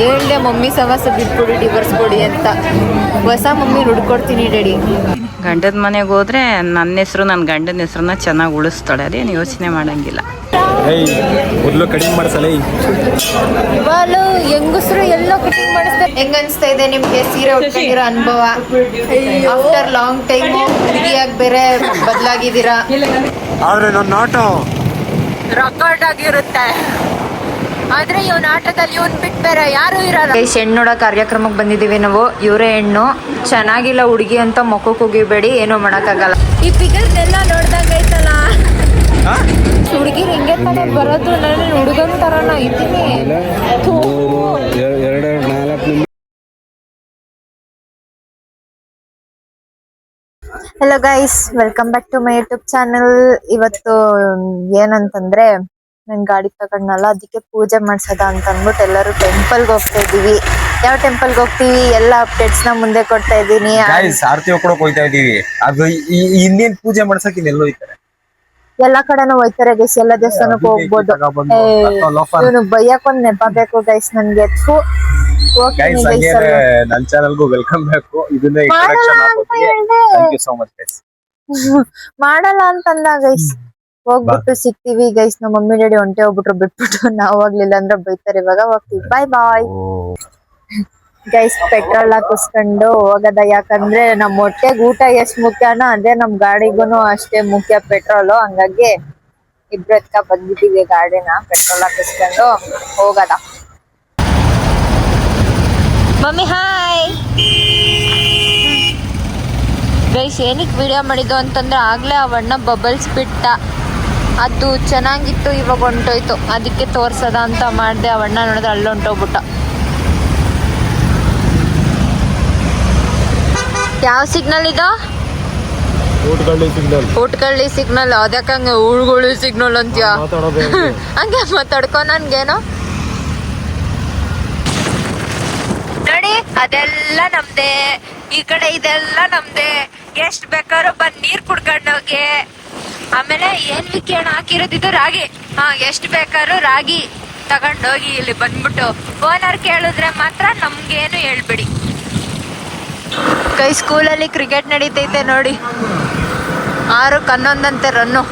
ಹೇಳ್ದೆ ಮಮ್ಮಿ ಸವಾಸ ಬಿಟ್ಬಿಡಿ ಡಿವರ್ಸ್ ಕೊಡಿ ಅಂತ. ಹೊಸ ಮಮ್ಮಿ ಹುಡ್ಕೊಡ್ತೀನಿ ಡ್ಯಾಡಿ. ಗಂಡದ ಮನೆಗೆ ಹೋದ್ರೆ ನನ್ನ ಹೆಸರು ನನ್ನ ಗಂಡನ ಹೆಸರನ್ನ ಚೆನ್ನಾಗಿ ಉಳಿಸ್ತಾಳೆ. ಅದೇನು ಯೋಚನೆ ಮಾಡಂಗಿಲ್ಲ. ಹೆಂಗಸ್ರು ಎಲ್ಲೋ ಕಟಿಂಗ್ ಮಾಡಿಸ್ತಾರೆ. ಹೆಂಗ ಅನ್ಸ್ತಾ ಇದೆ ನಿಮ್ಗೆ? ಸೀರೆ ಉಟ್ಕೊಂಡಿರೋ ಅನುಭವ? ಆಫ್ಟರ್ ಲಾಂಗ್ ಟೈಮ್ ಹುಡುಗಿಯಾಗಿ ಬೇರೆ ಬದಲಾಗಿದ್ದೀರಾ? ಆದ್ರೆ ನನ್ನ ಆಟ ರೆಕಾರ್ಡ್ ಆಗಿರುತ್ತೆ. ಆದ್ರೆ ಇವನ್ ಆಟದಲ್ಲಿ ಇವನ್ ಬಿಟ್ಟು ಬೇರೆ ಯಾರು ಇರಲ್ಲ. ಹೆಣ್ಣು ನೋಡೋ ಕಾರ್ಯಕ್ರಮಕ್ಕೆ ಬಂದಿದ್ದೀವಿ ನಾವು. ಇವರೇ ಹೆಣ್ಣು. ಚೆನ್ನಾಗಿಲ್ಲ ಹುಡುಗಿ ಅಂತ ಮುಖಕ್ಕೆ ಹೋಗಿಬೇಡಿ ಏನು ಮಾಡೋಕ್ಕಾಗಲ್ಲ. ಈ ಫಿಗರ್ನೆಲ್ಲ ನೋಡ್ದಾಗ ಐತಲ್ಲ. ಹುಡುಗಿರು ಹಿಂಗೆ ತಾನೇ ಬರೋದು ನಾನು ಹುಡುಗನ ಥರನ ಇದ್ದೀನಿ. Hello guys welcome back to my YouTube channel ಇವತ್ತು ಏನಂತಂದ್ರೆ ನನ್ ಗಾಡಿ ತಗೊಂಡ್ನಲ್ಲ ಅದಕ್ಕೆ ಪೂಜೆ ಮಾಡ್ಸೋದ ಅಂತ ಅಂದ್ಬಿಟ್ಟು ಎಲ್ಲರೂ ಟೆಂಪಲ್ಗೆ ಹೋಗ್ತಾ ಇದೀವಿ ಯಾವ ಟೆಂಪಲ್ಗೆ ಹೋಗ್ತೀವಿ? ಎಲ್ಲ ಅಪ್ಡೇಟ್ಸ್ನ ಮುಂದೆ ಕೊಡ್ತಾ ಇದೀನಿ ಗಾಯ್ಸ್ ಆರತಿ ಕೊಡಕ್ ಹೋಯ್ತಾ ಇದೀವಿ ಅದು ಇನ್ನೇನ್ ಪೂಜೆ ಮಾಡ್ಸಕ್ ಇನ್ನೆಲ್ಲ ಹೋಯ್ತಾರೆ ಎಲ್ಲಾ ಕಡೆನೂ ಹೋಯ್ತಾರೆ ಗೈಸ್ ಎಲ್ಲ ದೇವಸ್ಥಾನಕ್ಕೆ ಹೋಗ್ಬೋದು. ಇವನು ಬೈಯಕ್ ಒಂದ್ ನೆಪ ಬೇಕು ಗೈಸ್ ನನ್ಗೆ. ಥು. ಗೈಸ್ ಹಂಗೆ. ನನ್ ಚಾನಲ್ಗೂ ವೆಲ್ಕಮ್ ಬೇಕು. ಇದನ್ನ ಮಾಡಲ್ಲ ಇಂಟ್ರಡಕ್ಷನ್ ಅಂತ ಹಾಕೋತೀನಿ thank you so much guys ಮಾಡಲ್ಲ ಅಂತಂದ ಗೈಸ್ ಹೋಗ್ಬಿಟ್ಟು ಸಿಗ್ತೀವಿ ಗೈಸ್ ನಮ್ಮ ಮಮ್ಮಿ ಡ್ಯಾಡಿ ಒಂಟೆ ಹೋಗ್ಬಿಟ್ರು ಬಿಟ್ಬಿಟ್ಟು ನಾವು ಹೋಗ್ಲಿಲ್ಲ ಅಂದ್ರೆ ಬೈತಾರೆ. ಇವಾಗ ಹೋಗ್ತೀವಿ. ಬಾಯ್ ಬಾಯ್ ಗೈಸ್ ಪೆಟ್ರೋಲ್ ಹಾಕಿಸ್ಕೊಂಡು ಹೋಗದ ಯಾಕಂದ್ರೆ ನಮ್ಮ ಹೊಟ್ಟೆಗ್ ಊಟ ಎಷ್ಟ್ ಮುಖ್ಯನೋ ಅದೇ ನಮ್ ಗಾಡಿಗೂನು ಅಷ್ಟೇ ಮುಖ್ಯ ಪೆಟ್ರೋಲ್ ಹಂಗಾಗಿ ಇಬ್ರು ಎತ್ಕ ಬಂದ್ಬಿಟ್ಟಿವಿ ಗಾಡಿನ ಪೆಟ್ರೋಲ್ ಹಾಕಿಸ್ಕೊಂಡು ಹೋಗದ. ಮಮ್ಮಿ ಹಾಯ್ ಗೈಸ್ ಏನಕ್ಕೆ ವಿಡಿಯೋ ಮಾಡಿದ್ದು ಅಂತಂದ್ರೆ ಆಗ್ಲೇ ಅವಣ್ಣ ಬಬಲ್ಸ್ ಬಿಟ್ಟ. ಅದು ಚೆನ್ನಾಗಿತ್ತು ಇವಾಗ ಹೊಂಟೋಯ್ತು. ಅದಕ್ಕೆ ತೋರ್ಸದ ಅಂತ ಮಾಡಿದೆ ಅವಣ್ಣ ನೋಡಿದ್ರೆ ಅಲ್ಲಿ ಹೊಂಟೋಗ್ಬಿಟ್ಟ. ಯಾವ ಸಿಗ್ನಲ್ ಇದು? ಊಟ್ಕಳ್ಳಿ ಸಿಗ್ನಲ್ ಅದಕ್ಕೆ ಹಂಗೆ ಉಳ್ಗುಳಿ ಸಿಗ್ನಲ್ ಅಂತೀಯ? ಹಂಗೆ ಮಾತಾಡ್ಕೊ ನನ್ಗೇನು? ನೋಡಿ ಅದೆಲ್ಲ ನಮ್ದೆ. ಈ ಕಡೆ ಇದೆಲ್ಲ ನಮ್ದೆ. ಎಷ್ಟ್ ಬೇಕಾದ್ರೂ ಬಂದ್ ನೀರ್ ಕುಡ್ಕೊಂಡ್ ಹೋಗಿ. ಆಮೇಲೆ ಏನ್ ವಿಕಿರಣ ಹಾಕಿರೋದಿದ್ದು ರಾಗಿ. ಹಾ ಎಷ್ಟ್ ಬೇಕಾದ್ರೂ ರಾಗಿ ತಗೊಂಡೋಗಿ ಇಲ್ಲಿ ಬಂದ್ಬಿಟ್ಟು ಓನರ್ ಕೇಳಿದ್ರೆ ಮಾತ್ರ ನಮ್ಗೇನು ಹೇಳ್ಬಿಡಿ. ಕೈ ಸ್ಕೂಲಲ್ಲಿ ಕ್ರಿಕೆಟ್ ನಡೀತೈತೆ ನೋಡಿ. ಆರು ಕನ್ನೊಂದಂತೆ ರನ್ನು.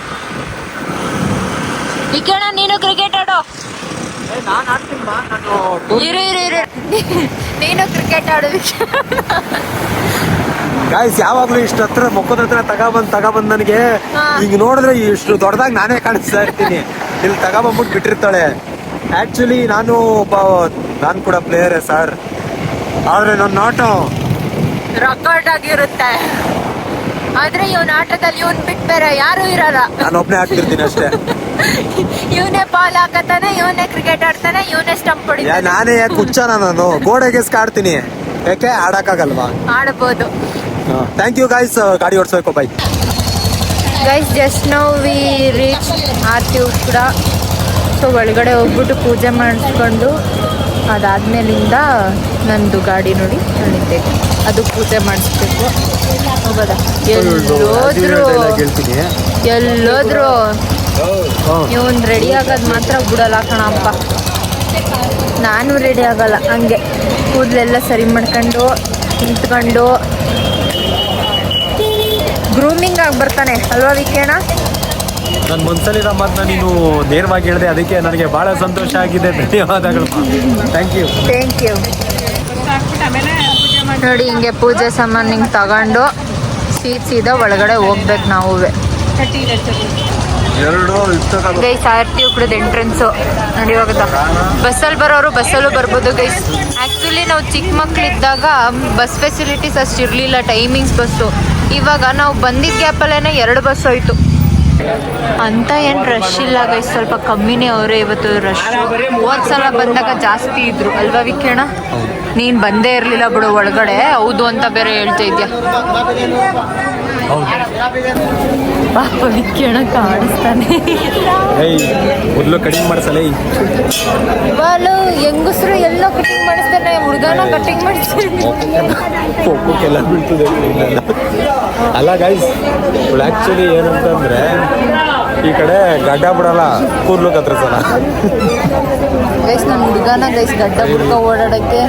ವಿಕಿರಣ ನೀನು ಕ್ರಿಕೆಟ್ ಆಡೋ. ಇರು ಇರು ಇರು. ನೀನು ಕ್ರಿಕೆಟ್ ಆಡು ಗಾಯ್ಸ್ ಯಾವಾಗ್ಲೂ ಇಷ್ಟ ಹತ್ರ ಮುಖದ ಹತ್ರ ತಗೊಬಂದ್ ತಗೊಬಂದ್ ನನಗೆ. ಈಗ ನೋಡಿದ್ರೆ ಇಷ್ಟು ದೊಡ್ಡದಾಗಿ ನಾನೇ ಕಾಣಿಸ್ತಾ ಇರ್ತೀನಿ. ಇಲ್ಲಿ ತಗೊಬಂದ್ಬಿಟ್ಟು ಬಿಟ್ಟಿರ್ತಾಳೆ. ಆಕ್ಚುಲಿ ನಾನು ಒಬ್ಬ ನಾನು ಕೂಡ ಪ್ಲೇಯರೇ ಸರ್ ಆದ್ರೆ ನನ್ನ ಆಟ ರೆಕಾರ್ಡ್ ಆಗಿರುತ್ತೆ. ಆದ್ರೆ ಇವನ್ ಆಟದಲ್ಲಿ ಇವನ್ ಬಿಟ್ ಬೇರೆ ಯಾರು ಇರಲ್ಲ. ನಾನು ಒಬ್ನೇ ಆಡ್ತಿರ್ತೀನಿ ಅಷ್ಟೇ. ಇವನೇ ಬಾಲ್ ಹಾಕತಾನೆ ಇವನೇ ಕ್ರಿಕೆಟ್ ಆಡ್ತಾನೆ ಇವನೇ ಸ್ಟಂಪ್ ಹೊಡಿತಾನೆ. ನಾನೇ ಯಾಕೆ ಹುಚ್ಚನ ನಾನು? ಗೋಡೆಗೆ ಸ್ಕಾಡ್ತೀನಿ. ಯಾಕೆ ಆಡಕ್ಕಾಗಲ್ವಾ? ಆಡ್ಬೋದು. ಥ್ಯಾಂಕ್ ಯು ಗಾಯ್ಸ್ ಗಾಡಿ ಓಡಿಸ್ಬೇಕು bye guys just now we reach Aarti ಕೂಡ. ಸೊ ಒಳಗಡೆ ಹೋಗ್ಬಿಟ್ಟು ಪೂಜೆ ಮಾಡಿಸ್ಕೊಂಡು ಅದಾದ್ಮೇಲಿಂದ ನಂದು ಗಾಡಿ ನೋಡಿ ನಡೀತೈತೆ. ಅದು ಪೂಜೆ ಮಾಡಿಸ್ಬೇಕು. ಹೋಗೋದ? ಎಲ್ಲೋದ್ರು. ಎಲ್ಲೋದ್ರು. ಇವನ್ ರೆಡಿ ಆಗೋದು ಮಾತ್ರ ಬಿಡಲ್ಲ ಕಣಪ್ಪ. ನಾನು ರೆಡಿ ಆಗಲ್ಲ ಹಂಗೆ. ಕೂದಲೆಲ್ಲ ಸರಿ ಮಾಡ್ಕೊಂಡು ನಿಂತ್ಕೊಂಡು ಗ್ರೂಮಿಂಗ್ ಆಗಿ ಬರ್ತಾನೆ ಅಲ್ವಾ ವಿಕೇಣ ನನ್ನ ಮನ್ಸಲ್ಲಿರೋ ಮಾತನ್ನ ನೀನು ನೇರವಾಗಿ ಹೇಳಿದೆ ಅದಕ್ಕೆ ನನಗೆ ಬಹಳ ಸಂತೋಷ ಆಗಿದೆ ಧನ್ಯವಾದಗಳು. ಥ್ಯಾಂಕ್ ಯು ಥ್ಯಾಂಕ್ ಯು ನೋಡಿ ಹಿಂಗೆ ಪೂಜೆ ಸಾಮಾನು ಹಿಂಗೆ ತಗೊಂಡು ಸೀದಾ ಒಳಗಡೆ ಹೋಗ್ಬೇಕು ನಾವು ಎರಡು ಗೈಸ್ ಆರ್ತಿ ಉಕ್ಕಡದ ಎಂಟ್ರೆನ್ಸು ನೋಡಿ ಬಸ್ ಬಸ್ಸಲ್ಲಿ ಬರೋರು ಬಸ್ಸಲ್ಲೂ ಬರ್ಬೋದು ಗೈಸ್. ಆ್ಯಕ್ಚುಲಿ ನಾವು ಚಿಕ್ಕ ಮಕ್ಕಳಿದ್ದಾಗ ಬಸ್ ಫೆಸಿಲಿಟೀಸ್ ಅಷ್ಟು ಇರಲಿಲ್ಲ ಟೈಮಿಂಗ್ಸ್ ಬಸ್ಸು ಇವಾಗ ನಾವು ಬಂದಿದ್ದ ಗ್ಯಾಪಲ್ಲೇ ಎರಡು ಬಸ್ ಹೋಯ್ತು. ಅಂತ ಏನು ರಶ್ ಇಲ್ಲ ಗೈಸ್ ಸ್ವಲ್ಪ ಕಮ್ಮಿನೇ ಅವರೇ ಇವತ್ತು ರಶ್ ಮೂವತ್ತು ಸಲ ಬಂದಾಗ ಜಾಸ್ತಿ ಇದ್ರು ಅಲ್ವಾ ವಿಕಿರಣ? ನೀನು ಬಂದೇ ಇರಲಿಲ್ಲ ಬಿಡು ಒಳಗಡೆ ಹೌದು ಅಂತ ಬೇರೆ ಹೇಳ್ತಾ ಇದ್ಯಾ? ಪಾಪ ವಿಕಿರಣ ಕಾಣಿಸ್ತಾನೆ ಮೊದಲು ಕಡಿಮೆ ಮಾಡ್ಸಲೇ ಇವಾಲು ಹೆಂಗಸ್ರು ಎಲ್ಲ ಕಟಿಂಗ್ ಮಾಡಿಸ್ತಾನೆ ಹುಡುಗನ ಕಟಿಂಗ್ ಮಾಡಿಸ್ತಾನೆ ಬೀಳ್ತದೆ ಅಲ್ಲ ಗೈಸ್ ಆ್ಯಕ್ಚುಲಿ ಏನಂತಂದ್ರೆ ಈ ಕಡೆ ಗಡ್ಡ ಬಿಡಲ್ಲ ಕೂರ್ಲು ಕತ್ರಿಸಲ್ಲ ಗೈಸ್ ನನ್ನ ಹುಡುಗನ ಗೈಸ್ ಗಡ್ಡ ಬುಡ್ಕ ಓಡಾಡಕ್ಕೆ.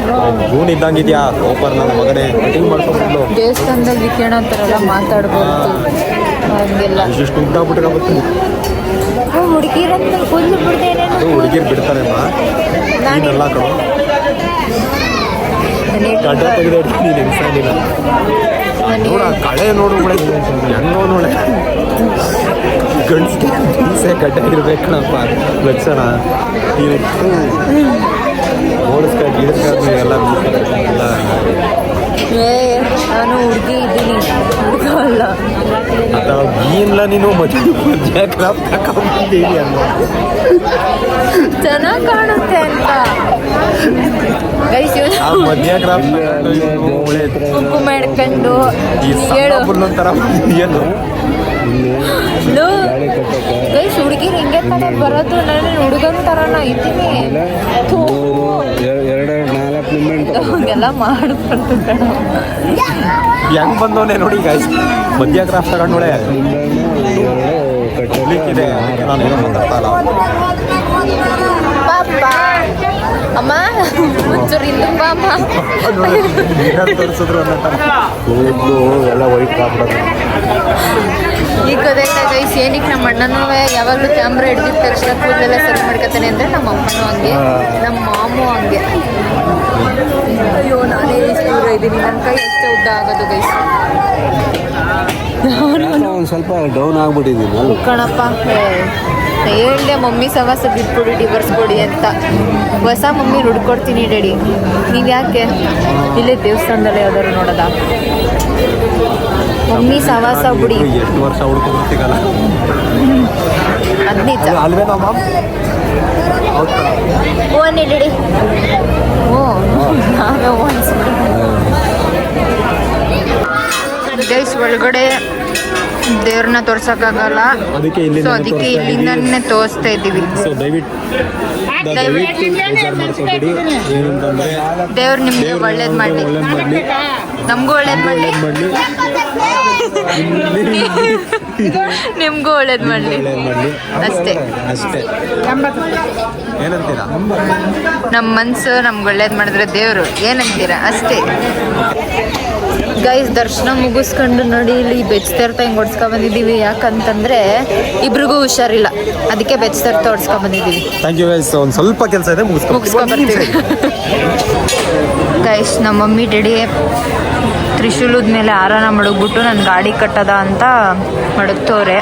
ಗೂನ್ ಇದ್ದಂಗಿದ್ಯಾ? ಓಪರ್ ನನ್ನ ಮಗನೇ. ಕಟಿಂಗ್ ಮಾಡ್ಕೊಂಡು ದೇವಸ್ಥಾನದಾಗ ವಿಕಿರಣ ಅಂತಾರಲ್ಲ ಮಾತಾಡ್ಬೋದು. ಹಂಗೆಲ್ಲ. ಇಷ್ಟು ಉದ್ದ ಬಿಟ್ಕೊಬೇಕು. ಹುಡುಗಿರಂತ ಕೂದಲು ಬಿಡ್ತೇನೆ ಅದು ಹುಡುಗಿರ್ ಬಿಡ್ತಾರೆ ನೀನೆಲ್ಲ ಕಣೋ. ಗಡ್ಡ ತೆಗೆದು ನೀನು ಎನ್ಸಾನಿಲ್ಲ ನೋಡ ಕಳೆ ನೋಡು ಹೆಂಗೋ ನೋಡೆ. ಗಂಡ್ಸ್ಗೆ ಗಂಡ್ಸೆ ಗಡ್ಡ ಇರ್ಬೇಕಣಪ್ಪ ಲಕ್ಷಣ ಓಡಿಸ್ಕೊಂಡು ಗಿಡಸ್ಕೊಂಡು ಎಲ್ಲ ಎಲ್ಲ ಏ ನಾನು ಹುಡುಗಿ ಇದ್ದೀನಿ. ಹುಡುಗ ಅಲ್ಲ. ಏನಿಲ್ಲ ನೀನು ಮದುವೆ ತಗೊಂಡಿದ್ದೀನಿ ಅನ್ನೋ ಚೆನ್ನಾಗಿ ಕಾಣುತ್ತೆ ಅಂತ. ಗೈಸ್ ಆ ಮಧ್ಯ ಕ್ರಾಪ್ ಕುಂಕುಮ ಹಿಡ್ಕೊಂಡು ಈ ಹೇಳು. ಸಣ್ಣ ಒಂಥರ ಏನು ಗೈಸ್ ಹುಡುಗಿರು ಹಿಂಗೆ ತಾನೇ ಬರೋದು ನಾನು ಹುಡುಗನ ಥರನ ಇದ್ದೀನಿ. ಥೂ. ಹಂಗೆಲ್ಲ ಕಣ ಹೆಂಗ್ ಬಂದವನೇ ನೋಡಿ ಗಾಯ್ಸ್ ಮಧ್ಯ ಕ್ರಾಫ್ಟ್ ತಗೊಂಡೋಳೆ ಇದೆ. ನಾನು ಏನೋ ಮಾತಾಡ್ತಾ ಇಲ್ಲ. ಅಮ್ಮ ಒಂಚೂರು ಬಾ ಅಮ್ಮ ತೋರಿಸಿದ್ರು ಎಲ್ಲ ವೈಟ್ ಈಗ ಗೊತ್ತಾಯ್ತಾ ಗೈಸ್ ಏನಕ್ಕೆ ನಮ್ಮ ಅಣ್ಣನೂ ಯಾವಾಗಲೂ ಕ್ಯಾಮ್ರಾ ಹಿಡಿದು ತಕ್ಷಣ ಕೂದಲೆಲ್ಲ ಸರಿ ಮಾಡ್ಕೊತಾನೆ ಅಂದರೆ ನಮ್ಮ ಅಮ್ಮನೂ ಹಂಗೆ ನಮ್ಮ ಮಾಮೂ ಹಂಗೆ. ಅಯ್ಯೋ ನಾನೇ ಇಷ್ಟು ದೂರ ಇದ್ದೀನಿ. ನನ್ನ ಕೈ ಎಷ್ಟು ಉದ್ದ ಆಗೋದು ಗೈಸ್ ಒಂದು ಸ್ವಲ್ಪ ಡೌನ್ ಆಗ್ಬಿಟ್ಟಿದ್ದೀನಿ ಕಣಪ್ಪ ಹೇಳ್ದೆ ಮಮ್ಮಿ ಸವಾಸ ಬಿಟ್ಬಿಡಿ ಡಿವರ್ಸ್ ಕೊಡಿ ಅಂತ. ಹೊಸ ಮಮ್ಮಿ ಹುಡ್ಕೊಡ್ತೀನಿ ಡ್ಯಾಡಿ ನೀವು ಯಾಕೆ? ಇಲ್ಲೇ ದೇವಸ್ಥಾನದಲ್ಲಿ ಯಾವ್ದಾದ್ರು ನೋಡೋದ? ಮಮ್ಮಿ ಸವಾಸ ಬಿಡಿ. ಎಷ್ಟು ವರ್ಷ ಹುಡ್ಕೊಂಡು ಸಿಗಲ್ಲ ಅದ್ ನಿಜ. ಅದು ಮಾಮ್ ಹೌದು ಓನ್ ನಾವೇ ಗೈಸ್ ಒಳಗಡೆ ದೇವ್ರನ್ನ ತೋರ್ಸಕ್ಕಾಗಲ್ಲ. ಅದಕ್ಕೆ ಸೊ ಅದಕ್ಕೆ ಇಲ್ಲಿಂದನೇ ತೋರಿಸ್ತಾ ಇದ್ದೀವಿ. ಸೊ ದಯವಿಟ್ಟು ದಯವಿಟ್ಟು ಬೇಜಾರು ಮಾಡ್ಕೋಬೇಡಿ. ಏನಂತಂದ್ರೆ ದೇವ್ರು ನಿಮ್ಗೆ ಒಳ್ಳೇದು ಮಾಡ್ಲಿ. ನಮಗೂ ಒಳ್ಳೇದ್ ಮಾಡಲಿ. ನಿಮ್ಗೂ ಒಳ್ಳೇದು ಮಾಡ್ಲಿ. ಅಷ್ಟೇ. ಅಷ್ಟೇ. ಏನಂತೀರಾ? ನಮ್ಮ ಮನ್ಸು ನಮ್ಗೆ ಒಳ್ಳೇದ್ ಮಾಡಿದ್ರೆ ದೇವ್ರು. ಏನಂತೀರಾ? ಅಷ್ಟೇ. ಗೈಸ್ ದರ್ಶನ ಮುಗಿಸ್ಕೊಂಡು ನೋಡಿ ಇಲ್ಲಿ ಬೆಚ್ಚತರ್ತ ಹಿಂಗೆ ಓಡಿಸ್ಕೊಂಡ್ ಬಂದಿದ್ದೀವಿ. ಯಾಕಂತಂದ್ರೆ ಇಬ್ರಿಗೂ ಹುಷಾರಿಲ್ಲ. ಅದಕ್ಕೆ ಬೆಚ್ಚತರ್ತ ಓಡಿಸ್ಕೊಂಡ್ ಬಂದಿದ್ದೀವಿ. ಥ್ಯಾಂಕ್ ಯು ಗೈಸ್ ಒಂದು ಸ್ವಲ್ಪ ಕೆಲಸ ಇದೆ ಮುಗಿಸ್ಕೊ ಮುಗಿಸ್ಕೊಂಡ್ ಬರ್ತೀವಿ. ಗೈಸ್ ನಮ್ಮ ಮಮ್ಮಿ ಡ್ಯಾಡಿ ತ್ರಿಶೂಲದ ಮೇಲೆ ಆರಾನ ಮಡಗ್ಬಿಟ್ಟು ನನ್ನ ಗಾಡಿ ಕಟ್ಟದ ಅಂತ ಮಡಗ್ತವ್ರೆ.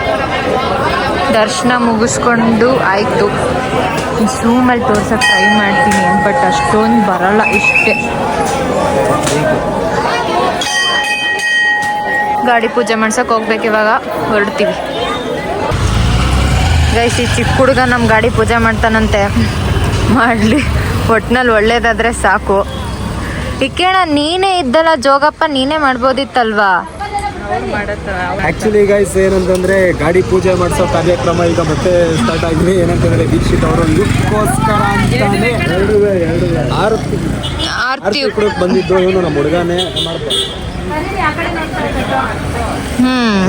ದರ್ಶನ ಮುಗಿಸ್ಕೊಂಡು ಆಯಿತು. ಝೂಮಲ್ಲಿ ತೋರ್ಸಕ್ಕೆ ಟ್ರೈ ಮಾಡ್ತೀನಿ ಬಟ್ ಅಷ್ಟೊಂದು ಬರಲ್ಲ ಇಷ್ಟೇ. ಗಾಡಿ ಪೂಜೆ ಮಾಡ್ಸಕ್ಕೆ ಹೋಗ್ಬೇಕು ಇವಾಗ, ಹೊರಡ್ತೀವಿ. ಗೈಸ್ ಈ ಚಿಕ್ಕ ಹುಡುಗ ನಮ್ಮ ಗಾಡಿ ಪೂಜೆ ಮಾಡ್ತಾನಂತೆ. ಮಾಡಲಿ. ಒಟ್ನಲ್ಲಿ ಒಳ್ಳೇದಾದ್ರೆ ಸಾಕು. ಇಕ್ಕೇಣ ನೀನೇ ಇದ್ದಲ್ಲ ಜೋಗಪ್ಪ ನೀನೇ ಮಾಡ್ಬೋದಿತ್ತಲ್ವಾ? ಆಕ್ಚುಲಿ ಗೈಸ್ ಏನಂತಂದ್ರೆ ಗಾಡಿ ಪೂಜೆ ಮಾಡಿಸೋ ಕಾರ್ಯಕ್ರಮ ಈಗ ಮತ್ತೆ ಸ್ಟಾರ್ಟ್ ಆಗಿದೆ. ಏನಂತಂದ್ರೆ ದೀಕ್ಷಿತ್ ಅವರು ಇದಕ್ಕೋಸ್ಕರ ಅಂತಾನೆ ಆರತಿ ಎರಡು ಆರತಿ ಕೊಡಕ್ ಬಂದಿದ್ದು. ಇವನು ನಮ್ಮ ಹುಡುಗನೇ ಮಾಡ್ತಾರೆ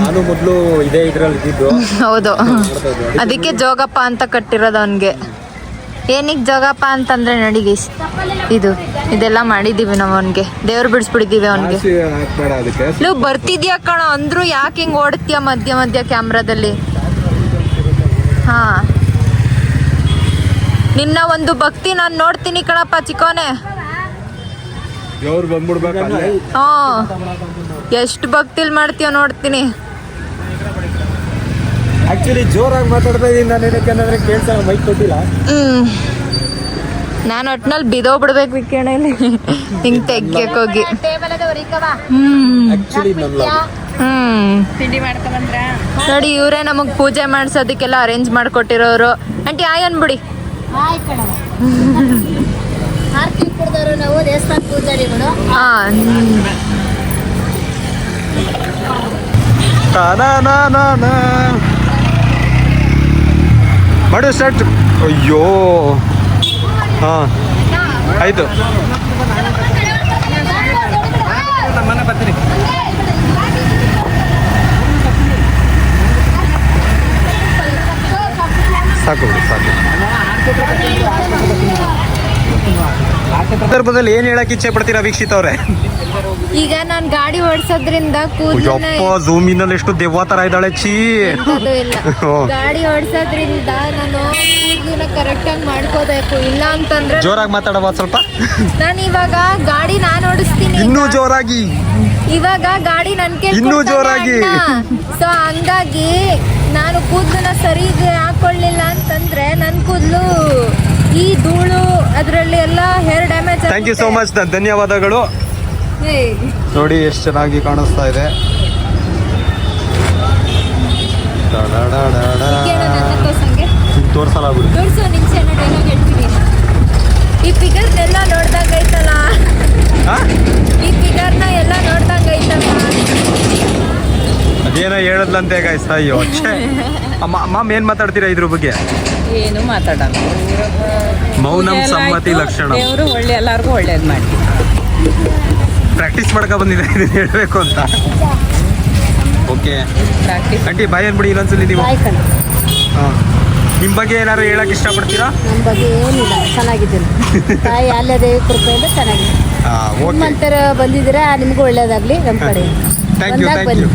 ನಾನು ಮೊದಲು ಇದೇ ಇದ್ರಲ್ಲಿ ಇದ್ದಿದ್ದು ಹೌದು. ಅದಕ್ಕೆ ಜೋಗಪ್ಪ ಅಂತ ಕಟ್ಟಿರೋದು ಅವನಿಗೆ. ಏನಕ್ಕೆ ಜೋಗಪ್ಪ ಅಂತಂದ್ರೆ ನೋಡಿ ಗೈಸ್ ಇದು ಇದೆಲ್ಲ ಮಾಡಿದ್ದೀವಿ ನಾವು ಅವನಿಗೆ. ದೇವ್ರು ಬಿಡಿಸ್ಬಿಟ್ಟಿದ್ದೀವಿ ಅವನಿಗೆ. ನೀವು ಬರ್ತಿದ್ಯಾ ಕಣ? ಅಂದ್ರು ಯಾಕೆ ಹಿಂಗೆ ಓಡ್ತೀಯ ಮಧ್ಯ ಮಧ್ಯ ಕ್ಯಾಮ್ರಾದಲ್ಲಿ? ಹಾ. ನಿನ್ನ ಒಂದು ಭಕ್ತಿ ನಾನು ನೋಡ್ತೀನಿ ಕಣಪ್ಪ ಚಿಕ್ಕೋನೆ. ಎಷ್ಟು ಭಕ್ತಿಲ್ ಮಾಡ್ತೀಯ ನೋಡ್ತೀನಿ. ಆಕ್ಚುಲಿ ಜೋರಾಗಿ ಮಾತಾಡ್ತಾ ಇದೀನಿ. ನಾನು ಏನಕ್ಕೆ ಅಂದ್ರೆ ಮೈಕ್ ಕೊಟ್ಟಿಲ್ಲ. ನಾನು ಒಟ್ನಲ್ಲಿ ಬಿದೋಗ್ಬಿಡ್ಬೇಕು ವಿಕೇಣ ಇಲ್ಲಿ ಹಿಂಗ್ ತೆಗ್ಯಕ್ ಹೋಗಿ. ನೋಡಿ ಇವರೇ ನಮಗೆ ಪೂಜೆ ಮಾಡ್ಸೋದಕ್ಕೆಲ್ಲ ಅರೇಂಜ್ ಮಾಡ್ಕೊಟ್ಟಿರೋರು. ಆಂಟಿ ಆಯ್ ಅನ್ಬಿಡಿ. ಹಾ ಮಾಡು ಸ್ಟಾರ್ಟ್ ಅಯ್ಯೋ. ಹಾ. ಆಯ್ತು ಸಾಕು ಸಾಕು. ಸಂದರ್ಭದಲ್ಲಿ ಏನ್ ಹೇಳಕ್ ಇಚ್ಛೆ ಪಡ್ತೀರಾ ವೀಕ್ಷಿತ್ ಅವ್ರೆ ಈಗ ನಾನು ಗಾಡಿ ಓಡಿಸೋದ್ರಿಂದ ಕೂದಲು ಯಪ್ಪ ಝೂಮ್ ಎಷ್ಟು ದೆವ್ವ ತರ ಇದ್ದಾಳೆ ಚೀ. ಇಲ್ಲ. ಗಾಡಿ ಓಡಿಸೋದ್ರಿಂದ ನಾನು ಕರೆಕ್ಟ್ ಕರೆಕ್ಟಾಗಿ ಮಾಡ್ಕೋಬೇಕು. ಇಲ್ಲ ಅಂತಂದ್ರೆ ಜೋರಾಗಿ ಮಾತಾಡವ ಸ್ವಲ್ಪ. ನಾನು ಇವಾಗ ಗಾಡಿ ನಾನು ಓಡಿಸ್ತೀನಿ ಇನ್ನೂ ಜೋರಾಗಿ. ಇವಾಗ ಗಾಡಿ ನನ್ ಇನ್ನೂ ಜೋರಾಗಿ. ಸೊ ಹಂಗಾಗಿ ನಾನು ಕೂದಲನ್ನ ಸರಿಗೆ ಹಾಕೊಳ್ಳಿಲ್ಲ ಅಂತಂದ್ರೆ ನನ್ನ ಕೂದಲು ಈ ಧೂಳು ಅದರಲ್ಲಿ ಎಲ್ಲ hair damage thank you so much ಧನ್ಯವಾದಗಳು. ನೋಡಿ ಎಷ್ಟು ಚೆನ್ನಾಗಿ ಕಾಣಿಸ್ತಾ ಇದೆ. ತೋರ್ಸಲ್ಲ ಬಿಡು ತೋರ್ಸು ಡೈಲಾಗ್ ಹೇಳ್ತೀನಿ. ಈ ಫಿಗರ್ನೆಲ್ಲ ನೋಡ್ದಂಗ ಐತಲ್ಲ? ಈ ಫಿಗರ್ನ ಎಲ್ಲ ನೋಡ್ದಂಗ ಐತಲ್ಲ? ಅದೇನೋ ಹೇಳದ್ಲಂತೆ ಗಾಯ್ಸ್ ಅಯ್ಯೋ ಮಾಮ್ ಏನ್ ಮಾತಾಡ್ತೀರಾ ಇದ್ರ ಬಗ್ಗೆ? ಏನು ಮಾತಾಡಲ್ಲ. ಮೌನಂ ಸಮ್ಮತಿ ಲಕ್ಷಣ. ಒಳ್ಳೆ ಎಲ್ಲರಿಗೂ ಒಳ್ಳೇದ್ ಮಾಡಿ ಪ್ರಾಕ್ಟೀಸ್ ಮಾಡ್ಕ ಬಂದಿದೆ ಹೇಳಬೇಕು ಹೇಳ್ಬೇಕು ಅಂತ. ಓಕೆ. ಅಂಟಿ ಆಂಟಿ ಬಾಯ್ ಅನ್ಬಿಡಿ ಇನ್ನೊಂದ್ಸಲಿ ನೀವು. ಹಾಂ. ನಿಮ್ ಬಗ್ಗೆ ಏನಾದ್ರು ಹೇಳಕ್ ಇಷ್ಟಪಡ್ತೀರಾ? ನಮ್ಮ ಬಗ್ಗೆ ಏನಿಲ್ಲ ಚೆನ್ನಾಗಿದ್ದೀನಿ. ತಾಯಿ ಅಲ್ಲದೇವಿ ಕೃಪೆಯಿಂದ ಚೆನ್ನಾಗಿದೆ. ನಿಮ್ಮಂತರ ಬಂದಿದ್ದೀರಾ ನಿಮಗೂ ಒಳ್ಳೇದಾಗ್ಲಿ ನಮ್ಮ ಕಡೆ. Thank you thank you.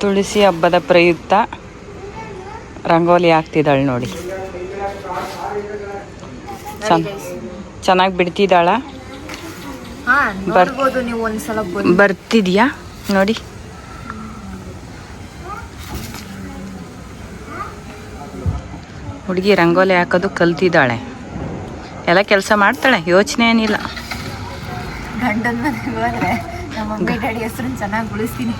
Tulsi ಹಬ್ಬದ ಪ್ರಯುಕ್ತ ರಂಗೋಲಿ ಹಾಕ್ತಿದ್ದಾಳೆ ನೋಡಿ. ಚೆನ್ನಾಗಿ ಬಿಡ್ತಿದ್ದಾಳ? ಬರ್ತಿದ್ಯಾ? ನೋಡಿ. ಹುಡುಗಿ ರಂಗೋಲಿ ಹಾಕೋದು ಕಲ್ತಿದ್ದಾಳೆ. ಎಲ್ಲ ಕೆಲಸ ಮಾಡ್ತಾಳೆ ಯೋಚನೆ ಏನಿಲ್ಲ.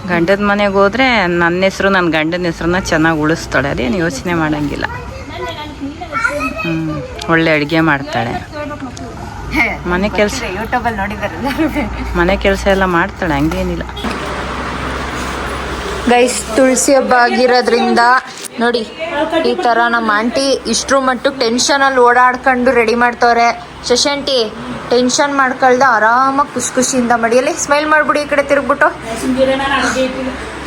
ಗಂಡದ ಮನೆಗೆ ಹೋದ್ರೆ ನನ್ನ ಹೆಸರು ನನ್ನ ಗಂಡನ ಹೆಸರನ್ನ ಚೆನ್ನಾಗಿ ಉಳಿಸ್ತಾಳೆ ಅದೇನು ಯೋಚನೆ ಮಾಡಂಗಿಲ್ಲ. ಹ್ಞೂ ಒಳ್ಳೆ ಅಡುಗೆ ಮಾಡ್ತಾಳೆ. ಮನೆ ಕೆಲಸ ಯೂಟ್ಯೂಬಲ್ಲಿ ನೋಡಿದಾರಲ್ಲ ಮನೆ ಕೆಲಸ ಎಲ್ಲ ಮಾಡ್ತಾಳೆ ಹಂಗೇನಿಲ್ಲ. ಗೈಸ್ ತುಳಸಿ ಹಬ್ಬ ಆಗಿರೋದ್ರಿಂದ ನೋಡಿ ಈ ತರ ನಮ್ಮ ಆಂಟಿ ಇಷ್ಟರ ಮಟ್ಟು ಟೆನ್ಷನಲ್ಲಿ ಓಡಾಡ್ಕೊಂಡು ರೆಡಿ ಮಾಡ್ತವ್ರೆ. ಶಶಾಂಟಿ ಟೆನ್ಷನ್ ಮಾಡ್ಕೊಳ್ದ ಆರಾಮಾಗಿ ಖುಷಿ ಖುಷಿಯಿಂದ ಮಡಿಯಲ್ಲಿ ಸ್ಮೈಲ್ ಮಾಡ್ಬಿಡಿ ಈ ಕಡೆ ತಿರುಗ್ಬಿಟ್ಟು.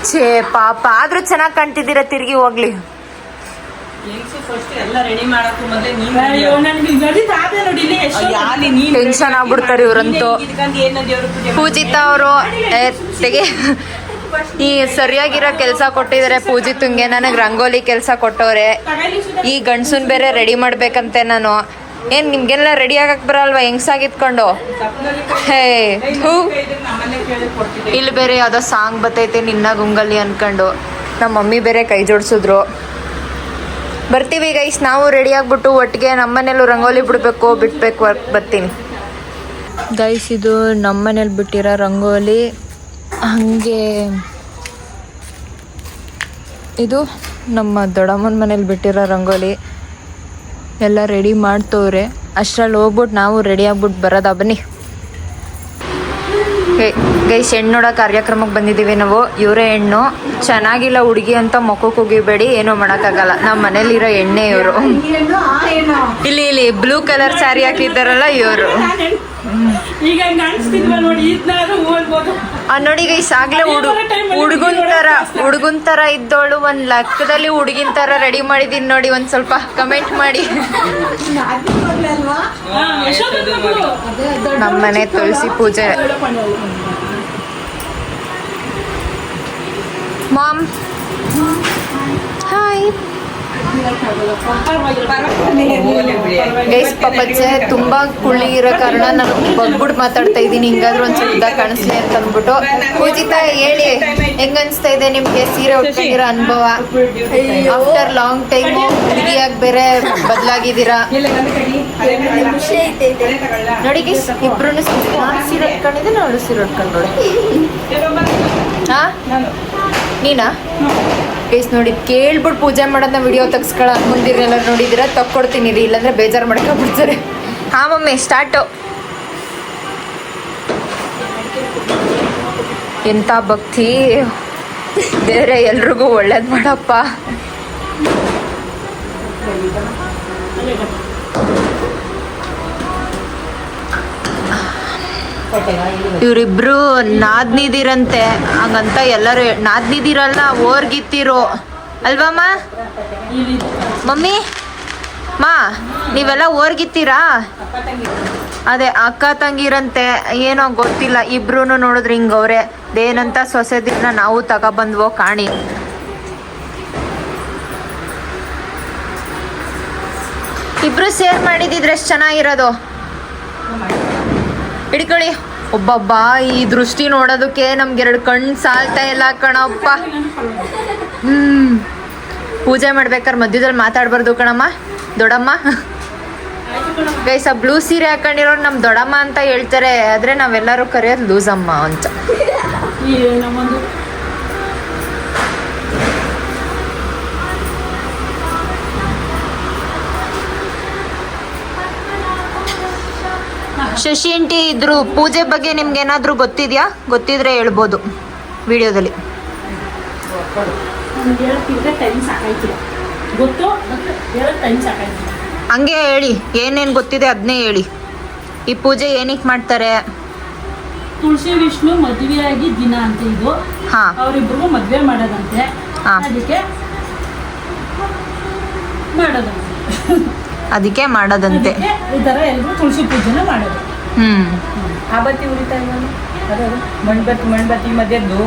ಛೇ ಪಾಪ ಆದ್ರೂ ಚೆನ್ನಾಗಿ ಕಾಣ್ತಿದ್ದೀರಾ ತಿರುಗಿ ಹೋಗ್ಲಿ. ಟೆನ್ಷನ್ ಆಗ್ಬಿಡ್ತಾರೆ ಇವರಂತೂ. ಪೂಜಿತ ಅವರು ತೆಗೆ. ಈ ಸರಿಯಾಗಿರೋ ಕೆಲಸ ಕೊಟ್ಟಿದ್ದಾರೆ ಪೂಜಿತಂಗೆ ನನಗೆ ರಂಗೋಲಿ ಕೆಲಸ ಕೊಟ್ಟವ್ರೆ. ಈ ಗಂಡ್ಸನ್ ಬೇರೆ ರೆಡಿ ಮಾಡ್ಬೇಕಂತೆ ನಾನು. ಏನ್ ನಿಮ್ಗೆಲ್ಲ ರೆಡಿ ಆಗಕ್ ಬರಲ್ವಾ ಹೆಂಗ್ಸಾಗಿತ್ಕೊಂಡು ಹೇ ಹೂ ಇಲ್ಲಿ ಬೇರೆ ಯಾವ್ದೋ ಸಾಂಗ್ ಬತ್ತೈತೆ ನಿನ್ನ ಗುಂಗಲಿ ಅನ್ಕೊಂಡು. ನಮ್ಮ ಮಮ್ಮಿ ಬೇರೆ ಕೈ ಜೋಡಿಸಿದ್ರು. ಬರ್ತೀವಿ ಗೈಸ್ ನಾವು ರೆಡಿ ಆಗಿಬಿಟ್ಟು ಒಟ್ಟಿಗೆ ನಮ್ಮನೇಲೂ ರಂಗೋಲಿ ಬಿಡಬೇಕು ಬಿಟ್ಬೇಕು ಬರ್ತೀನಿ. ಗೈಸ್ ಇದು ನಮ್ಮನೇಲಿ ಬಿಟ್ಟಿರೋ ರಂಗೋಲಿ, ಹಾಗೆ ಇದು ನಮ್ಮ ದೊಡ್ಡಮ್ಮನ ಮನೇಲಿ ಬಿಟ್ಟಿರೋ ರಂಗೋಲಿ. ಎಲ್ಲ ರೆಡಿ ಮಾಡ್ತವ್ರೆ. ಅಷ್ಟರಲ್ಲಿ ಹೋಗ್ಬಿಟ್ಟು ನಾವು ರೆಡಿ ಆಗ್ಬಿಟ್ಟು ಬರೋದಾ ಬನ್ನಿ. ಗೈಸ್ ಹೆಣ್ಣು ನೋಡೋ ಕಾರ್ಯಕ್ರಮಕ್ಕೆ ಬಂದಿದ್ದೀವಿ ನಾವು. ಇವರೇ ಹೆಣ್ಣು. ಚೆನ್ನಾಗಿಲ್ಲ ಹುಡುಗಿ ಅಂತ ಮೊಕ್ಕ ಕುಗಿಬೇಡಿ ಏನೂ ಮಾಡೋಕ್ಕಾಗಲ್ಲ. ನಮ್ಮ ಮನೇಲಿರೋ ಎಣ್ಣೆ ಇವರು. ಇಲ್ಲಿ ಇಲ್ಲಿ ಬ್ಲೂ ಕಲರ್ ಸ್ಯಾರಿ ಹಾಕಿದ್ದಾರಲ್ಲ ಇವರು. ಈಗ ನೋಡಿ ಇದನ್ನಾದ್ರೂ ಓದ್ಬೋದು ಹುಡುಗ ನೋಡಿ ಗೈಸ್ ಆಗ್ಲೇ ಹುಡು ಹುಡುಗನ್ ತರ ಹುಡುಗನ್ ತರ ಇದ್ದೋಳು ಒಂದ್ ಲಕ್ಕದಲ್ಲಿ ಹುಡುಗಿನ ತರ ರೆಡಿ ಮಾಡಿದೀನಿ ನೋಡಿ ಒಂದ್ ಸ್ವಲ್ಪ ಕಮೆಂಟ್ ಮಾಡಿ. ನಮ್ಮನೆ ತುಳಸಿ ಪೂಜೆ. ಮಾಮ್ ಹಾಯ್ ಗೈಸ್ ಪಪ್ಪಜ್ಜೆ ತುಂಬಾ ಕುಳ್ಳಿ ಇರೋ ಕಾರಣ ನಾನು ಬಗ್ಬಿಟ್ಟು ಮಾತಾಡ್ತಾ ಇದ್ದೀನಿ. ಹಿಂಗಾದ್ರೂ ಒಂದ್ ಉದ್ದ ಕಾಣಿಸ್ಲಿ ಅಂತ ಅಂದ್ಬಿಟ್ಟು. ಪೂಜಿತ, ಹೇಳಿ. ಹೆಂಗ್ ಅನ್ಸ್ತಾ ಇದೆ ನಿಮ್ಗೆ? ಸೀರೆ ಉಟ್ಕೊಂಡಿರೋ ಅನುಭವ? ಆಫ್ಟರ್ ಲಾಂಗ್ ಟೈಮ್ ಹುಡುಗಿಯಾಗಿ ಬೇರೆ ಬದಲಾಗಿದ್ದೀರಾ? ನೋಡಿ ಗೈಸ್ ಇಬ್ರು ಸೀರೆ ಉಟ್ಕೊಂಡಿದ್ದೆ, ನಾನು ಸೀರೆ ಉಟ್ಕೊಂಡು ನೋಡಿ. ಹಾ ನೀನಾ? ಗೈಸ್ ನೋಡಿ ಕೇಳ್ಬಿಟ್ಟು ಪೂಜೆ ಮಾಡೋದನ್ನ ವಿಡಿಯೋ ತೆಗ್ಸ್ಕೊಳ ಮುಂದಿರೆಲ್ಲ ನೋಡಿದಿರ ತಕ್ಕೊಡ್ತೀನಿ ರೀ, ಇಲ್ಲಾಂದ್ರೆ ಬೇಜಾರು ಮಾಡ್ಕೊಂಡ್ಬಿಡ್ತಾರೆ ಹಾ, ಮಮ್ಮಿ ಸ್ಟಾರ್ಟು ಎಂಥ ಭಕ್ತಿ? ಬೇರೆ ಎಲ್ರಿಗೂ ಒಳ್ಳೇದು ಮಾಡಪ್ಪ. ಇವರಿಬ್ರು ನಾದ್ನಿದಿರಂತೆ. ಹಂಗಂತ ಎಲ್ಲರೂ ನಾದ್ನಿದಿರಲ್ಲ, ಓರ್ಗಿತ್ತಿರೋ. ಅಲ್ವಮ್ಮ? ಮಮ್ಮಿ? ಮಾ, ನೀವೆಲ್ಲ ಓರ್ಗಿತ್ತೀರಾ? ಅದೇ, ಅಕ್ಕ ತಂಗಿರಂತೆ. ಏನೋ ಗೊತ್ತಿಲ್ಲ ಇಬ್ರು ನೋಡಿದ್ರೆ ಹಿಂಗವ್ರೆ ದೇನಂತ ಸೊಸೆದಿನ ನಾವು ತಗೊಬಂದ್ವೋ ಕಾಣಿ. ಇಬ್ರು ಸೇರ್ ಮಾಡಿದಿದ್ರೆ ಎಷ್ಟು ಚೆನ್ನಾಗಿರೋದು? ಹಿಡ್ಕೊಳ್ಳಿ ಒಬ್ಬಬ್ಬ ಈ ದೃಷ್ಟಿ ನೋಡೋದಕ್ಕೆ ನಮ್ಗೆ ಎರಡು ಕಣ್ಣು ಸಾಲ್ತಾ ಇಲ್ಲ ಕಣಪ್ಪ. ಹ್ಮ್. ಪೂಜೆ ಮಾಡ್ಬೇಕಾದ್ರೆ ಮಧ್ಯದಲ್ಲಿ ಮಾತಾಡ್ಬಾರ್ದು ಕಣಮ್ಮ. ದೊಡ್ಡಮ್ಮ. ಬೇಸ ಬ್ಲೂ ಸೀರೆ ಹಾಕೊಂಡಿರೋರು ನಮ್ ದೊಡಮ್ಮ ಅಂತ ಹೇಳ್ತಾರೆ, ಆದ್ರೆ ನಾವೆಲ್ಲರೂ ಕರೆಯೋದು ಲೂಸಮ್ಮ ಅಂತ. ಶಶಿ ಆಂಟಿ ಇದ್ರು. ಪೂಜೆ ಬಗ್ಗೆ ನಿಮ್ಗೆ ಏನಾದ್ರೂ ಗೊತ್ತಿದ್ಯಾ? ಗೊತ್ತಿದ್ರೆ ಹೇಳ್ಬೋದು ವಿಡಿಯೋದಲ್ಲಿ. ಹಂಗೆ ಹೇಳಿ. ಏನೇನು ಗೊತ್ತಿದೆ ಅದನ್ನೇ ಹೇಳಿ. ಈ ಪೂಜೆ ಏನಕ್ಕೆ ಮಾಡ್ತಾರೆ? ತುಳಸಿ ವಿಷ್ಣು ಮದುವೆಯಾಗಿ ದಿನ ಅಂತ ಇದು. ಅವರಿಬ್ರಿಗೂ ಮದುವೆ ಮಾಡೋದಂತೆ. ಅದಕ್ಕೆ ಮಾಡೋದಂತೆ. ಅದಕ್ಕೆ ಮಾಡೋದಂತೆ. ಈ ತರ ಎಲ್ಲರೂ ತುಳಸಿ ಪೂಜೆನ ಮಾಡೋದು. ಹ್ಮ್. ಬತ್ತಿ ಉರಿತಾ ಅದು ಮಣ್ಬತ್ತಿ ಮಣ್ಬತ್ತಿ ಮಧ್ಯದ್ದು.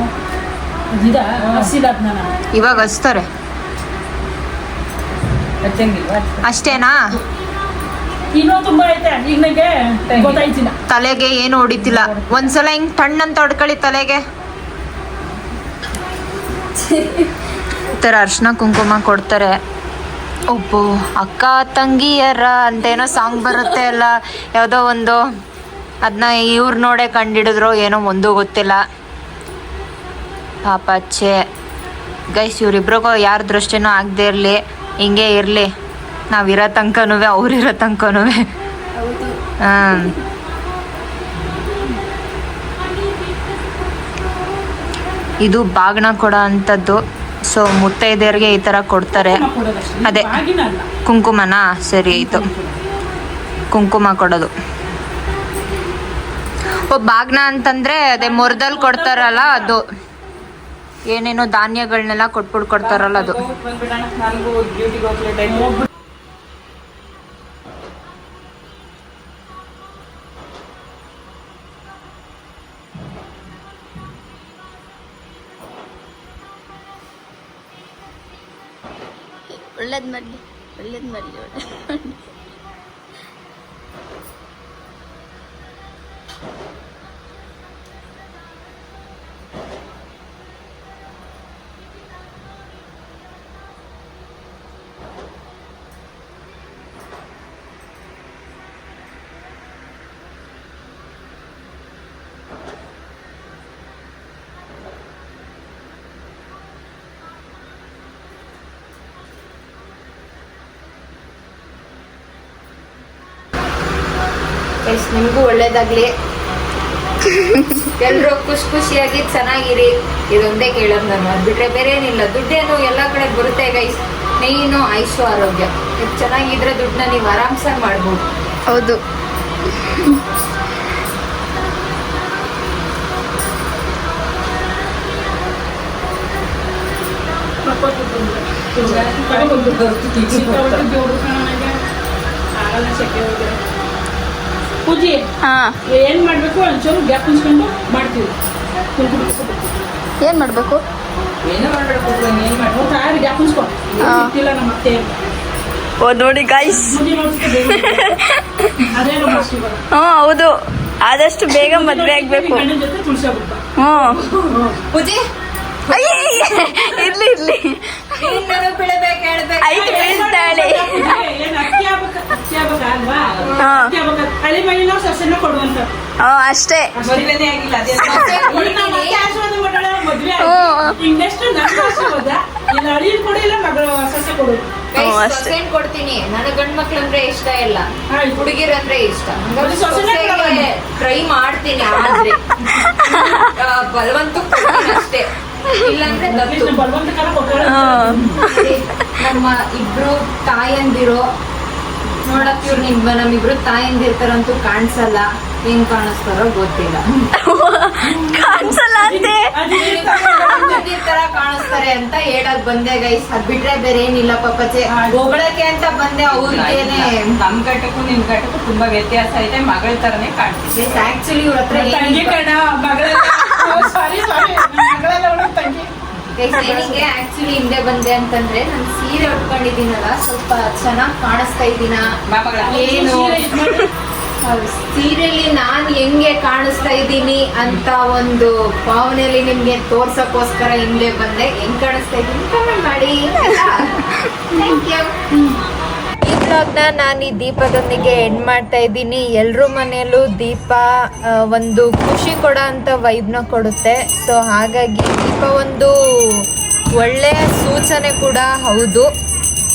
ಇದ ಹಸಿಲ ಅದನ್ನ ಇವಾಗ ಹಚ್ತಾರೆ. ಹಚ್ಚಂಗಿಲ್ವಾ? ಅಷ್ಟೇನಾ? ಇನ್ನೂ ತುಂಬಾ ಐತೆ. ಈಗ ನನಗೆ ಗೊತ್ತಾಯ್ತಿಲ್ಲ. ತಲೆಗೆ ಏನು ಹೊಡಿತಿಲ್ಲ. ಒಂದ್ಸಲ ಹಿಂಗ್ ತಣ್ಣಂತ ಹೊಡ್ಕೊಳ್ಳಿ ತಲೆಗೆ. ಈ ಥರ ಅರ್ಶಿನ ಕುಂಕುಮ ಕೊಡ್ತಾರೆ. ಒಬ್ಬ ಅಕ್ಕ ತಂಗಿಯರ ಅಂತೇನೋ ಸಾಂಗ್ ಬರುತ್ತೆ ಅಲ್ಲ ಯಾವುದೋ ಒಂದು ಅದನ್ನ ಇವ್ರು ನೋಡೇ ಕಂಡಿಡಿದ್ರು ಏನೋ ಒಂದು ಗೊತ್ತಿಲ್ಲ. ಪಾಪ ಅಚ್ಚೆ. ಗೈಸ್ ಇವ್ರಿಬ್ರಿಗೂ ಯಾರ ದೃಷ್ಟಿನೂ ಆಗದೆ ಇರಲಿ. ಹಿಂಗೆ ಇರಲಿ. ನಾವಿರೋ ತನಕನೂ ಅವ್ರಿರೋ ತನಕನೂ ಹಾಂ. ಇದು ಬಾಗ್ನ ಕೊಡೋ ಅಂಥದ್ದು ಸೊ ಮುತ್ತೈದೆಯರಿಗೆ ಈ ಥರ ಕೊಡ್ತಾರೆ. ಅದೇ. ಕುಂಕುಮನಾ? ಸರಿ ಆಯಿತು ಕುಂಕುಮ ಕೊಡೋದು. ಓ ಬಾಗ್ನ ಅಂತಂದ್ರೆ ಅದೇ ಮೊರದಲ್ಲಿ ಕೊಡ್ತಾರಲ್ಲ ಅದು. ಏನೇನೋ ಧಾನ್ಯಗಳನ್ನೆಲ್ಲ ಕೊಟ್ಬಿಟ್ಟು ಕೊಡ್ತಾರಲ್ಲ ಅದು. ಒಳ್ಳೇದು ಮಾಡಲಿ ಒಳ್ಳೇದು ಮಾಡಲಿ. ಒಳ್ಳೆ ಎಸ್ ನಿಮಗೂ ಒಳ್ಳೇದಾಗ್ಲಿ. ಎಲ್ಲರೂ ಖುಷಿ ಖುಷಿಯಾಗಿ ಚೆನ್ನಾಗಿರಿ. ಇದೊಂದೇ ಕೇಳೋದು ನಾನು. ಅದು ಬಿಟ್ರೆ ಬೇರೆ ಏನಿಲ್ಲ ದುಡ್ಡೇನು ಎಲ್ಲ ಕಡೆ ಬರುತ್ತೆ ಗೈಸ್ ಮೇಯ್ನು ಆಯುಷು ಆರೋಗ್ಯ. ಇದು ಚೆನ್ನಾಗಿದ್ರೆ ದುಡ್ಡನ್ನ ನೀವು ಆರಾಮ್ಸಾಗಿ ಮಾಡ್ಬೋದು. ಹೌದು. ಪೂಜೆ. ಹಾಂ. ಏನ್ ಮಾಡ್ಬೇಕು ಒಂಚೂರು ಗ್ಯಾಪ್ ಉಂಚ್ಕೊಂಡು ಮಾಡ್ತೀವಿ. ಏನು ಮಾಡಬೇಕು? ಓ ನೋಡಿ ಗಾಯ್ಸ್ ಪೂಜೆ ಅದೇ ನಮ್ಮ ಅಷ್ಟು ಬರೋದು. ಹ್ಞೂ ಹೌದು. ಆದಷ್ಟು ಬೇಗ ಮದ್ವೆ ಆಗಬೇಕು. ಹ್ಞೂ. ಇರ್ಲಿ ಇರ್ಲಿ. ಐದು ಬೀಳ್ತಾಳೆ ಅಷ್ಟೇ. ಕೊಡ್ತೀನಿ. ನನ್ನ ಆಶೀರ್ವಾದ ಇಲ್ಲ ಅಂದ್ರೆ ಗಂಡ್ ಇಷ್ಟ ಇಲ್ಲ. ಹುಡುಗಿರ್ ಅಂದ್ರೆ ಇಷ್ಟ. ಟ್ರೈ ಮಾಡ್ತೀನಿ ಆದ್ರೆ ಅಷ್ಟೇ. ನಮ್ಮ ಇಬ್ರು ತಾಯಂದಿರು ನೋಡಕ್ ಇವ್ರು ನಿಮ್ ನಮ್ಮಿಬ್ರು ತಾಯಂದಿರ್ತಾರಂತೂ ಕಾಣಿಸಲ್ಲ ಏನ್ ಕಾಣಿಸ್ತಾರೋ ಗೊತ್ತಿಲ್ಲ. ಕಾಣಿಸಲ್ಲ ಅಂತೆ. ತರ ಕಾಣಿಸ್ತಾರೆ ಅಂತ ಹೇಳಕ್ ಬಂದೆ ಗೈಸ್ ಅದ್ ಬಿಟ್ರೆ ಬೇರೆ ಏನಿಲ್ಲ ಪಪ್ಪಚೆ ಹೊಗಳಕ್ಕೆ ಅಂತ ಬಂದೆ ಅವ್ರಿಗೇನೆ. ನಮ್ ಘಟಕ್ಕೂ ನಿಮ್ ಘಟಕ್ಕೂ ತುಂಬಾ ವ್ಯತ್ಯಾಸ ಐತೆ. ಮಗಳ ತರನೇ ಕಾಣ್ತಿದೆ. ಆಕ್ಚುಲಿ ಇವ್ರ ಹತ್ರ ತಂಗಿ ಕಣ ಮಗಳೆಲ್ಲ ಸಾರಿ ಸಾರಿ ಏನಿಗೆ ಆಕ್ಚುಲಿ ಹಿಂದೆ ಬಂದೆ ಅಂತಂದ್ರೆ ನಾನು ಸೀರೆ ಉಟ್ಕೊಂಡಿದ್ದೀನಲ್ಲ ಸ್ವಲ್ಪ ಚೆನ್ನಾಗಿ ಕಾಣಿಸ್ತಾ ಇದ್ದೀನ? ಏನು? ಸೀರೆಯಲ್ಲಿ ನಾನ್ ಹೆಂಗೆ ಕಾಣಿಸ್ತಾ ಇದ್ದೀನಿ ಅಂತ ಒಂದು ಭಾವನೆಯಲ್ಲಿ ನಿಮ್ಗೆ ತೋರ್ಸಕ್ಕೋಸ್ಕರ ಹಿಂದೆ ಬಂದೆ. ಹೆಂಗ್ ಕಾಣಿಸ್ತಾ ಇದ್ದೀನಿ? ಕಮೆಂಟ್ ಮಾಡಿ. ಥ್ಯಾಂಕ್ ಯು ಈ ಬ್ಲಾಗ್ನ ನಾನು ಈ ದೀಪದೊಂದಿಗೆ ಎಂಡ್ ಮಾಡ್ತಾ ಇದ್ದೀನಿ. ಎಲ್ಲರೂ ಮನೆಯಲ್ಲೂ ದೀಪ ಒಂದು ಖುಷಿ ಕೊಡೋ ಅಂತ ವೈಬ್ನ ಕೊಡುತ್ತೆ. ಸೊ ಹಾಗಾಗಿ ದೀಪ ಒಂದು ಒಳ್ಳೆಯ ಸೂಚನೆ ಕೂಡ ಹೌದು.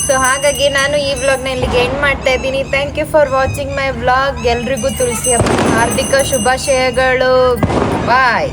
ಸೊ ಹಾಗಾಗಿ ನಾನು ಈ ವ್ಲಾಗ್ನ ಇಲ್ಲಿಗೆ ಎಂಡ್ ಮಾಡ್ತಾ ಇದ್ದೀನಿ. Thank you for watching my vlog ಎಲ್ರಿಗೂ ತುಳಸಿ ಹಬ್ಬ ಹಾರ್ದಿಕ ಶುಭಾಶಯಗಳು. ಬಾಯ್